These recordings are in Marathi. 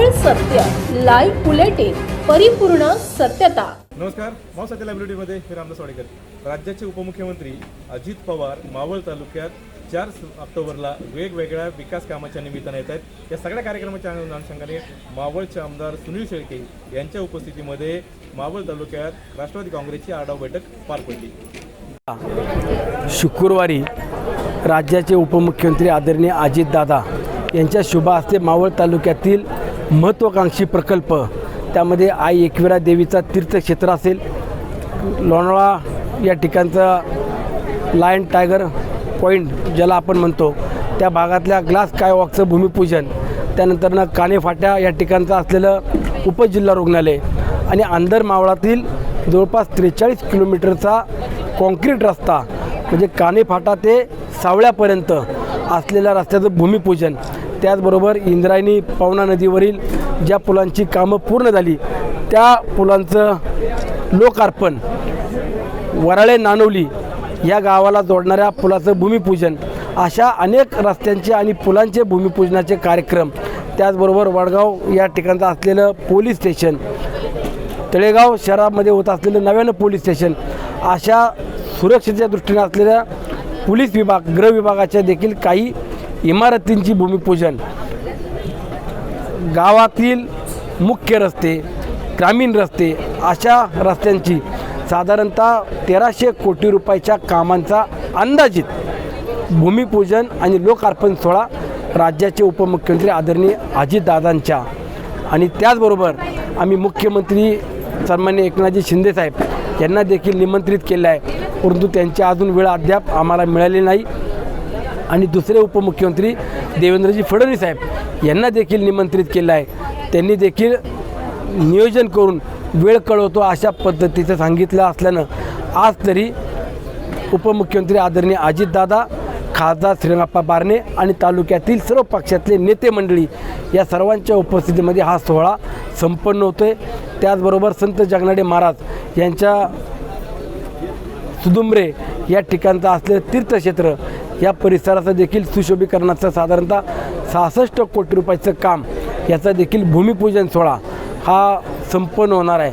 मावळ सत्य लाईव्ह बुलेटिन परिपूर्ण सत्यता. नमस्कार माव सत्य लायब्ररीमध्ये मी रामदास वाडेकर. राज्याचे उपमुख्यमंत्री अजित पवार मावळ तालुक्यात चार ऑक्टोबरला वेगवेगळ्या विकास कामाच्या निमित्ताने येत आहेत. या सगळ्या कार्यक्रमाच्या अनुषंगाने मावळचे आमदार सुनील शेळके यांच्या उपस्थितीमध्ये मावळ तालुक्यात राष्ट्रवादी काँग्रेसची आढावा बैठक पार पडली. शुक्रवारी राज्याचे उपमुख्यमंत्री आदरणीय अजितदादा यांच्या शुभ हस्ते मावळ तालुक्यातील महत्त्वाकांक्षी प्रकल्प. त्यामध्ये आई एकविरा देवीचा तीर्थक्षेत्र असेल. लोणावळा या ठिकाणचं लायन टायगर पॉईंट ज्याला आपण म्हणतो त्या भागातल्या ग्लास कायवॉकचं भूमिपूजन त्यानंतरनं कानेफाट्या या ठिकाणचं असलेलं उपजिल्हा रुग्णालय आणि अंदर मावळातील जवळपास त्रेचाळीस किलोमीटरचा कॉन्क्रीट रस्ता म्हणजे कानेफाटा ते सावळ्यापर्यंत असलेल्या रस्त्याचं भूमिपूजन. त्याचबरोबर इंद्रायणी पवना नदीवरील ज्या पुलांची कामं पूर्ण झाली त्या पुलांचं लोकार्पण वराळे नानवली या गावाला जोडणाऱ्या पुलाचं भूमिपूजन अशा अनेक रस्त्यांचे आणि पुलांचे भूमिपूजनाचे कार्यक्रम त्याचबरोबर वडगाव या ठिकाणचं असलेलं पोलीस स्टेशन तळेगाव शहरामध्ये होत असलेलं नव्यानं पोलीस स्टेशन अशा सुरक्षेच्या दृष्टीने असलेल्या पोलीस विभाग गृह विभागाच्या देखील काही इमारतींची भूमिपूजन. गावातील मुख्य रस्ते ग्रामीण रस्ते अशा रस्त्यांची साधारणतः तेराशे कोटी रुपयाच्या कामांचा अंदाजित भूमिपूजन आणि लोकार्पण सोहळा राज्याचे उपमुख्यमंत्री आदरणीय अजितदादांच्या आणि त्याचबरोबर आम्ही मुख्यमंत्री सन्मान्य एकनाथजी शिंदेसाहेब यांना देखील निमंत्रित केलं आहे. परंतु त्यांची अजून वेळ अद्याप आम्हाला मिळाली नाही. आणि दुसरे उपमुख्यमंत्री देवेंद्रजी फडणवीस साहेब यांना देखील निमंत्रित केलं आहे. त्यांनी देखील नियोजन करून वेळ कळवतो अशा पद्धतीचं सांगितलं असल्यानं आज तरी उपमुख्यमंत्री आदरणीय अजितदादा खासदार श्रीरंगप्पा बारणे आणि तालुक्यातील सर्व पक्षातले नेते मंडळी या सर्वांच्या उपस्थितीमध्ये हा सोहळा संपन्न होतो आहे त्याचबरोबर संत जगनाडे महाराज यांच्या सुदुंबरे या ठिकाणचं असलेलं तीर्थक्षेत्र या परिसराचं देखील सुशोभीकरणाचं साधारणतः सहासष्ट कोटी रुपयाचं काम याचा देखील भूमिपूजन सोहळा हा संपन्न होणार आहे.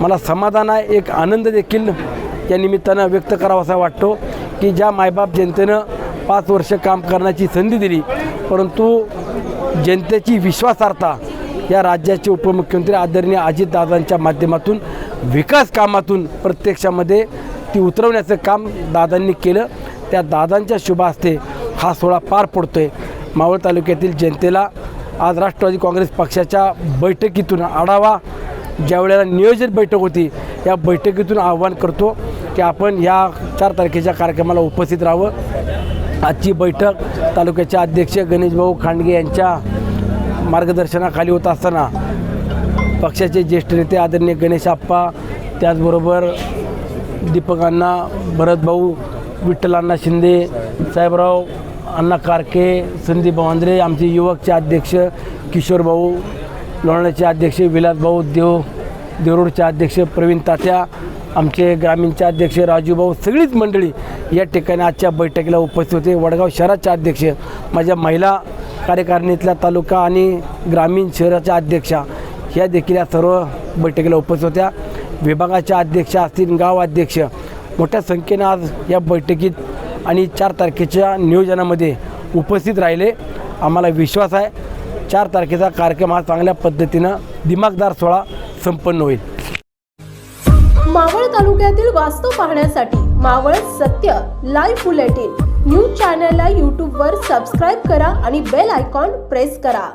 मला समाधान आहे एक आनंद देखील या निमित्तानं व्यक्त करावासा वाटतो की ज्या मायबाप जनतेनं पाच वर्ष काम करण्याची संधी दिली परंतु जनतेची विश्वासार्हता या राज्याचे उपमुख्यमंत्री आदरणीय अजितदादांच्या माध्यमातून विकास कामातून प्रत्यक्षामध्ये ती उतरवण्याचं काम दादांनी केलं. त्या दादांच्या शुभास्ते हा सोहळा पार पडतो आहे मावळ तालुक्यातील जनतेला आज राष्ट्रवादी काँग्रेस पक्षाच्या बैठकीतून आढावा ज्या वेळेला नियोजित बैठक होती या बैठकीतून आव्हान करतो की आपण या चार तारखेच्या कार्यक्रमाला उपस्थित राहावं. आजची बैठक तालुक्याचे अध्यक्ष गणेशभाऊ खांडगे यांच्या मार्गदर्शनाखाली होत असताना पक्षाचे ज्येष्ठ नेते आदरणीय गणेश आप्पा त्याचबरोबर दीपक अण्णा भरतभाऊ विठ्ठलांना शिंदे साहेबराव अण्णा कारके संदीप भावंद्रे आमचे युवकचे अध्यक्ष किशोरभाऊ लोणाचे अध्यक्ष विलासभाऊ देव देवरोडचे अध्यक्ष प्रवीण तात्या आमचे ग्रामीणचे अध्यक्ष राजूभाऊ सगळीच मंडळी या ठिकाणी आजच्या बैठकीला उपस्थित होते. वडगाव शहराचे अध्यक्ष माझ्या महिला कार्यकारिणीतल्या तालुका आणि ग्रामीण शहराच्या अध्यक्षा ह्या देखील या सर्व बैठकीला उपस्थित होत्या. विभागाच्या अध्यक्ष असतील गाव अध्यक्ष मोठ्या संख्येनं आज या बैठकीत आणि चार तारखेच्या नियोजनामध्ये उपस्थित राहिले. आम्हाला विश्वास आहे चार तारखेचा कार्यक्रम हा चांगल्या पद्धतीनं दिमागदार सोहळा संपन्न होईल. मावळ तालुक्यातील वास्तव पाहण्यासाठी मावळ सत्य लाईव्ह बुलेटिन न्यूज चॅनलला यूट्यूबवर सबस्क्राईब करा आणि बेल आयकॉन प्रेस करा.